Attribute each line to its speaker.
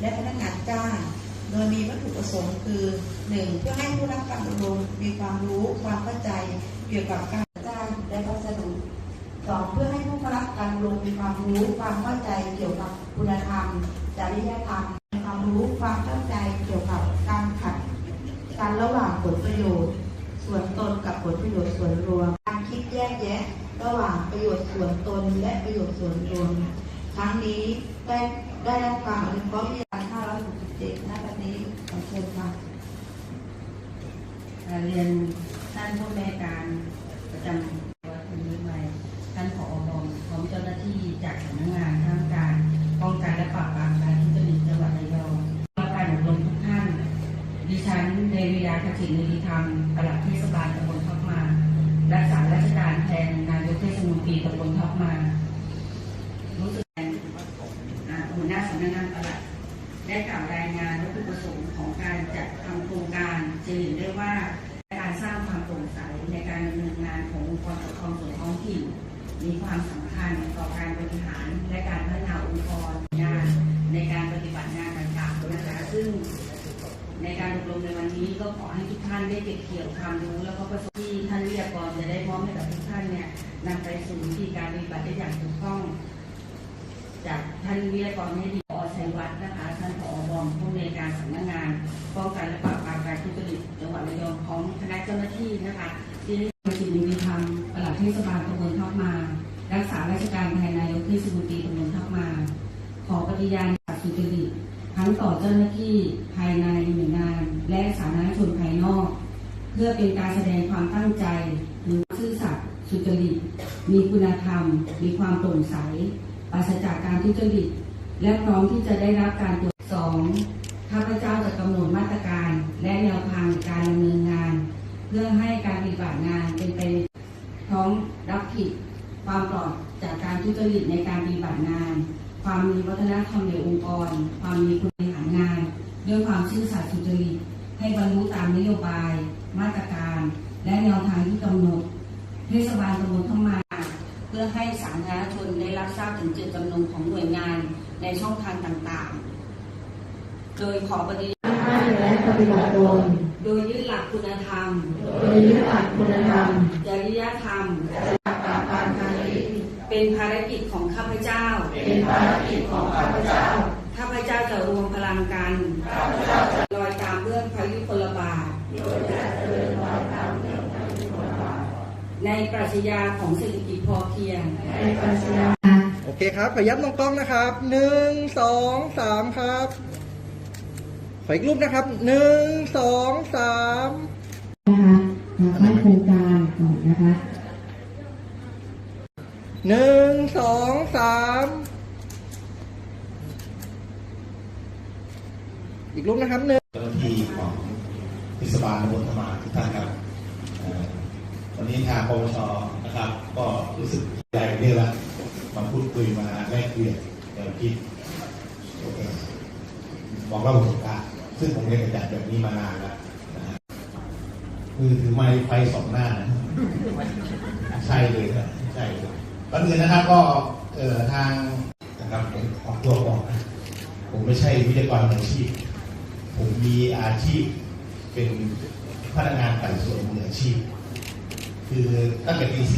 Speaker 1: และพนักงานจ้างโดยมีวัตถุประสงค์คือ 1. เพื่อให้ผู้รับการอบรมมีความรู้ความเข้าใจเกี่ยวกับการจ้างและพัสดุสองเพื่อให้ผู้รับการอบรมมีความรู้ความเข้าใจเกี่ยวกับคุณธรรมจริยธรรมความรู้ความเข้าใจเกี่ยวกับการขัดการระหว่างผลประโยชน์ ส่วนตนกับผลประโยชน์ส่วนรวม การคิดแยกแยะ ระหว่างประโยชน์ส่วนตนและประโยชน์ส่วนรวม ทั้งนี้ได้ได้รับความอนุเคราะห์วิทยา567ณบัดนี้ขอเชิญค่ะ
Speaker 2: เรียนท่านผู้ในวยการประจำวัดคุณวิไมยท่านผอรองพร้อมเจ้าหน้าที่จากสำนักงานข้ามการป้องกันและปราบปรามการทุจริตจังหวัดระยองรับการอบรมทุกท่าน ดิฉันเดวิยาคตินิริธรรมปลัดเทศบาลตำบลทับมา รักษาราชการแทนนายกเทศมนตรีตำบลทับมารู้สึกแทนหัวหน้าสำนักงานปลัดได้กล่าวรายงานวัตถุประสงค์ของการจัดทำโครงการจะเห็นได้ว่า ขององค์กรปกครองส่วนท้องถิ่น มีความสำคัญต่อการบริหารและการพัฒนาองค์กรงานในการปฏิบัติงานต่างๆนะคะซึ่งในการอบรมในวันนี้ก็ขอให้ทุกท่านได้เก็บเกี่ยวความรู้แล้วก็ประสบที่ท่านวิทยากรจะได้มอบให้กับทุกท่านเนี่ยนำไปสู่วิธีการปฏิบัติได้อย่างถูกต้อง จากท่านวิทยากรให้ดีอชัยวัฒน์นะคะท่านผอรองผู้อำนวยการสำนักงานป้องกันและปราบปรามการทุจริตจังหวัดระยองพร้อมคณะเจ้าหน้าที่นะคะสิทธิธรรมปลัดเทศบาลตำบลทับมา รักษาราชการแทนนายกเทศมนตรีตำบลทับมา ขอปฏิญาณสุจริตทั้งต่อเจ้าหน้าที่ภายในหน่วยงาน และสาธารณชนภายนอก เพื่อเป็นการแสดงความตั้งใจหรือซื่อสัตย์สุจริต มีคุณธรรม มีความโปร่งใสปราศจากการทุจริต และพร้อมที่จะได้รับการตรวจสอบข้าพเจ้าจะกำหนดมาตรการและแนวทางการดำเนินงาน เพื่อให้การปฏิบัติงานเป็นไปพร้อมรับผิด ความปลอดจากการ ทุจริตในการปฏิบัติงาน ความมีวัฒนธรรมในองค์กร ความมีคุณบริหารงาน ด้วยความซื่อสัตย์สุจริตให้บรรลุตามนโยบาย มาตรการ และแนวทางที่กำหนดเทศบาลตำบลเข้ามาเพื่อให้สาธารณชนได้รับทราบถึงเจตจำนงของหน่วยงานในช่องทางต่างๆ โดยขอปฏิญาณ
Speaker 3: ให้และปฏิบัติตน
Speaker 2: โดยยึดหลักคุณธรรม
Speaker 3: โดยยึดหลักคุณธรรม
Speaker 2: จริยธรรม
Speaker 3: ป
Speaker 2: เป็นภารกิจของข้าพเจ้า
Speaker 3: เป็นภารกิจของข้าพเจ้า
Speaker 2: ข้าพเจ้าจะรวมพลังกันลอยตามเบื้องพระยุคลบาทในปรัชญาของเศรษฐกิจพอเพียง
Speaker 3: ในปรัชญา
Speaker 4: โอเคครับขอย้ำตรงกล้องนะครับ หนึ่ง สอง สามครับ ขออีกรูปนะครับ หนึ่ง สอง สาม
Speaker 3: นะคะมาเข้าโครงการก่อนนะคะ
Speaker 4: หนึ่งสองสามอีกรูปนะครับหนึ่ง
Speaker 5: เจ้าหน้าที่ของเทศบาลตำบลธรรมาทุกท่านครับเอ่อวันนี้ทางปปชนะครับ ก็รู้สึกใจเรื่องละมาพูดคุยมาแลกเปลี่ยนแนวคิดเอ่อบอกเล่าประสบการณ์ซึ่งผมเรียนจารย์แบบนี้มานานแล้วนะฮะคือถือไม้ไฟสองหน้านะใช่เลยครับใช่เลยก่ อนอื่นนะครับก็เอ่อทางนะครับผมออกตัวก่อนนะผมไม่ใช่วิทยากรออาชีพ ผมมีอาชีพเป็นพนักงานไต่สวนมืออาชีพ คือตั้งแต่ปี